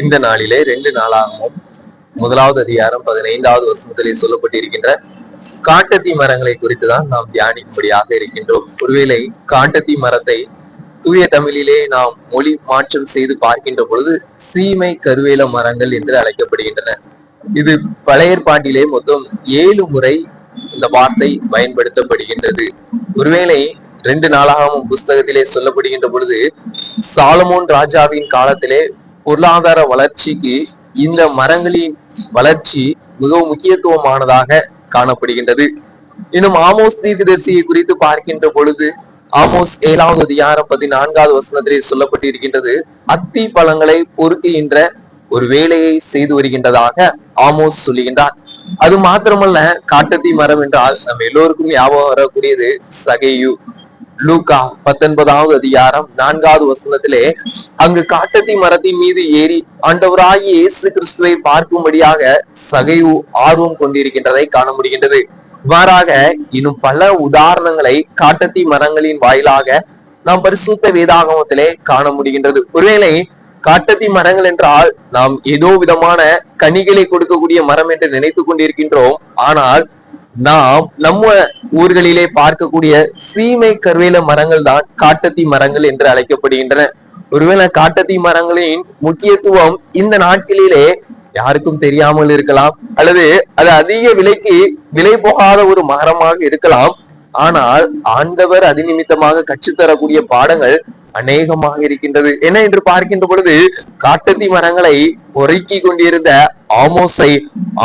இந்த நாளிலே ரெண்டு நாளாகவும் முதலாவது அதிகாரம் பதினைந்தாவது வசனத்திலே சொல்லப்பட்டிருக்கின்ற காட்டத்தி மரங்களை குறித்து தான் நாம் தியானிக்கும்படியாக இருக்கின்றோம். ஒருவேளை காட்டத்தி மரத்தை தூய தமிழிலே நாம் மொழி மாற்றம் செய்து பார்க்கின்ற பொழுது சீமை கருவேல மரங்கள் என்று அழைக்கப்படுகின்றன. இது பழையற்பாட்டிலே மொத்தம் ஏழு முறை இந்த வார்த்தை பயன்படுத்தப்படுகின்றது. ஒருவேளை ரெண்டு நாளாகவும் புஸ்தகத்திலே சொல்லப்படுகின்ற பொழுது சாலமோன் ராஜாவின் காலத்திலே பொருளாதார வளர்ச்சிக்கு இந்த மரங்களின் வளர்ச்சி மிகவும் முக்கியத்துவமானதாக காணப்படுகின்றது. இன்னும் ஆமோஸ் தீர்க்கதரிசியை குறித்து பார்க்கின்ற பொழுது ஆமோஸ் ஏழாவது அதிகாரம் பதினான்காவது வசனத்திலே சொல்லப்பட்டிருக்கின்றது அத்தி பழங்களை பொறுக்குகின்ற ஒரு வேலையை செய்து வருகின்றதாக ஆமோஸ் சொல்லுகின்றார். அது மாத்திரமல்ல காட்டத்தி மரம் என்றால் நம்ம எல்லோருக்கும் ஞாபகம் வரக்கூடியது சகையு. லூகா பத்தொன்பதாவது அதிகாரம் நான்காவது வசனத்திலே அங்கு காட்டத்தி மரத்தின் மீது ஏறி ஆண்டவராய் இயேசு கிறிஸ்துவை பார்க்கும்படியாக சகைவு ஆர்வம் கொண்டிருக்கின்றதை காண முடிகின்றது. இவ்வாறாக இன்னும் பல உதாரணங்களை காட்டத்தி மரங்களின் வாயிலாக நாம் பரிசுத்த வேதாகமத்திலே காண முடிகின்றது. ஒருவேளை காட்டத்தி மரங்கள் என்றால் நாம் ஏதோ விதமான கனிகளை கொடுக்கக்கூடிய மரம் என்று நினைத்துக் கொண்டிருக்கின்றோம். ஆனால் நாம் நம்ம ஊர்களிலே பார்க்கக்கூடிய சீமை கருவேல மரங்கள் தான் காட்டத்தி மரங்கள் என்று அழைக்கப்படுகின்றன. ஒருவேளை காட்டத்தி மரங்களின் முக்கியத்துவம் இந்த நாட்களிலே யாருக்கும் தெரியாமல் இருக்கலாம். அல்லது அது அதிக விலைக்கு விலை போகாத ஒரு மரமாக இருக்கலாம். ஆனால் ஆண்டவர் அதிநிமித்தமாக நிமித்தமாக கற்றுத்தரக்கூடிய பாடங்கள் அநேகமாக இருக்கின்றது. என்ன என்று பார்க்கின்ற பொழுது காட்டத்தி மரங்களை பொறுக்கி கொண்டிருந்த ஆமோஸை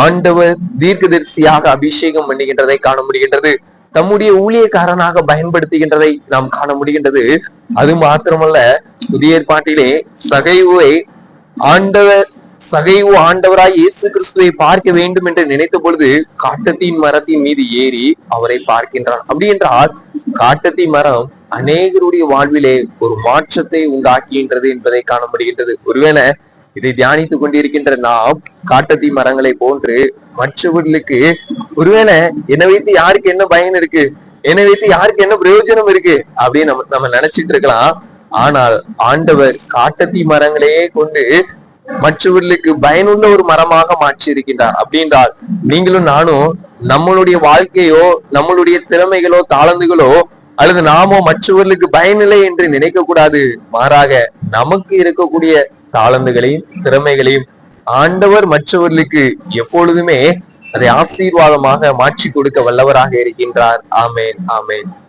ஆண்டவர் தீர்க்கதரிசியாக அபிஷேகம் பண்ணுகின்றதை காண முடிகின்றது. தம்முடைய ஊழியக்காரனாக பயன்படுத்துகின்றதை நாம் காண முடிகின்றது. அது மாத்திரமல்ல புதிய ஏற்பாட்டிலே சகைவை ஆண்டவர் சகைவு ஆண்டவராய் இயேசு கிறிஸ்துவை பார்க்க வேண்டும் என்று நினைத்த பொழுது காட்டத்தின் மரத்தின் மீது ஏறி அவரை பார்க்கின்றான். அப்படி என்றால் காட்டத்தி மரம் அநேகருடைய வாழ்விலே ஒரு மாற்றத்தை உண்டாக்குகின்றது என்பதை காண முடிகின்றது ஒருவேளை இதை தியானித்துக் கொண்டிருக்கின்ற நாம் காட்டத்தி மரங்களை போன்று மற்றவர்களுக்கு ஒருவேளை என்னை வைத்து யாருக்கு என்ன பயன் இருக்கு? என்னை வைத்து யாருக்கு என்ன பிரயோஜனம் இருக்கு? அப்படின்னு நம்ம நம்ம நினைச்சிட்டு இருக்கலாம். ஆனால் ஆண்டவர் காட்டத்தி மரங்களையே கொண்டு மற்றவர்களுக்கு பயனுள்ள ஒரு மரமாக மாற்றி இருக்கின்றார் அப்படின்றால் நீங்களும் நானும் நம்மளுடைய வாழ்க்கையோ நம்மளுடைய திறமைகளோ தாளந்துகளோ அல்லது நாமோ மற்றவர்களுக்கு பயனில்லை என்று நினைக்க கூடாது மாறாக நமக்கு இருக்கக்கூடிய தாளந்துகளையும் திறமைகளையும் ஆண்டவர் மற்றவர்களுக்கு எப்பொழுதுமே அதை ஆசீர்வாதமாக மாற்றி கொடுக்க வல்லவராக இருக்கின்றார். ஆமேன் ஆமேன்.